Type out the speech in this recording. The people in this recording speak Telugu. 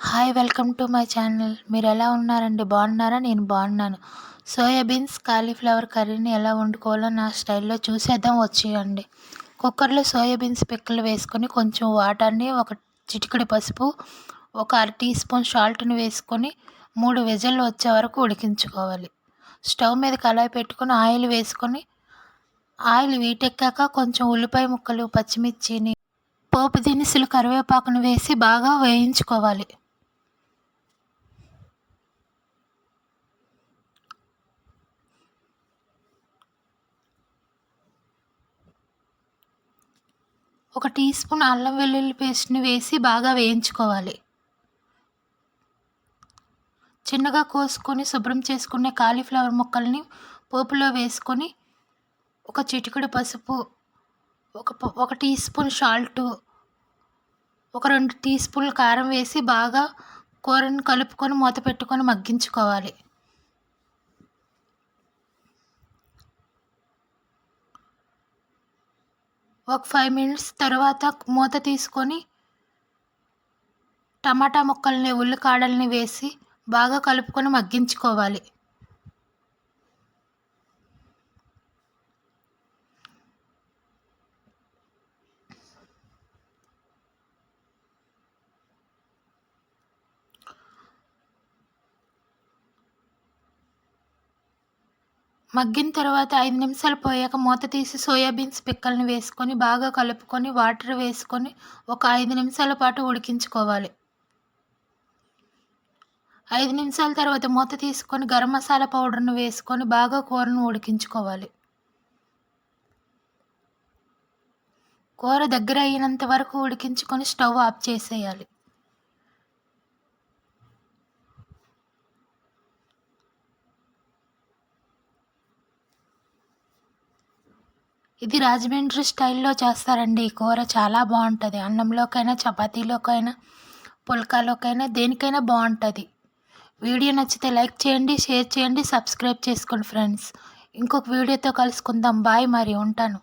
Hi welcome to my channel మీరు ఎలా ఉన్నారండి? బాగున్నారా? నేను బాగున్నాను. సోయాబీన్స్ కాలీఫ్లవర్ కర్రీని ఎలా వండుకోవాలో నా స్టైల్లో చూసేద్దాం. వచ్చేయండి. కుక్కర్లో సోయాబీన్స్ పిక్కలు వేసుకొని కొంచెం వాటర్ని ఒక చిటికడి పసుపు ఒక అర టీ స్పూన్ సాల్ట్ని వేసుకొని మూడు విజల్లు వచ్చే వరకు ఉడికించుకోవాలి. స్టవ్ మీద కళాయి పెట్టుకొని ఆయిల్ వేసుకొని ఆయిల్ వీటెక్కాక కొంచెం ఉల్లిపాయ ముక్కలు పచ్చిమిర్చిని పోపు దినుసులు కరివేపాకును వేసి బాగా వేయించుకోవాలి. ఒక టీ స్పూన్ అల్లం వెల్లుల్లి పేస్ట్ని వేసి బాగా వేయించుకోవాలి. చిన్నగా కోసుకొని శుభ్రం చేసుకునే కాలీఫ్లవర్ ముక్కల్ని పోపులో వేసుకొని ఒక చిటికెడు పసుపు ఒక ఒక టీ స్పూన్ సాల్ట్ ఒక రెండు టీ స్పూన్ల కారం వేసి బాగా కూరని కలుపుకొని మూత పెట్టుకొని మగ్గించుకోవాలి. ఒక ఫైవ్ మినిట్స్ తర్వాత మూత తీసుకొని టమాటా ముక్కల్ని ఉల్లికాడల్ని వేసి బాగా కలుపుకొని మగ్గించుకోవాలి. మగ్గిన తర్వాత ఐదు నిమిషాలు పోయాక మూత తీసి సోయాబీన్స్ పిక్కల్ని వేసుకొని బాగా కలుపుకొని వాటర్ వేసుకొని ఒక ఐదు నిమిషాల పాటు ఉడికించుకోవాలి. ఐదు నిమిషాల తర్వాత మూత తీసుకొని గరం మసాలా పౌడర్ను వేసుకొని బాగా కూరను ఉడికించుకోవాలి. కూర దగ్గర అయినంత వరకు ఉడికించుకొని స్టవ్ ఆఫ్ చేసేయాలి. ఇది రాజమండ్రి స్టైల్లో చేస్తారండి. ఈ కూర చాలా బాగుంటుంది. అన్నంలోకైనా చపాతీలోకైనా పుల్కాలోకైనా దేనికైనా బాగుంటుంది. వీడియో నచ్చితే లైక్ చేయండి షేర్ చేయండి సబ్స్క్రైబ్ చేసుకోండి ఫ్రెండ్స్. ఇంకొక వీడియోతో కలుసుకుందాం. బాయ్ మరి ఉంటాను.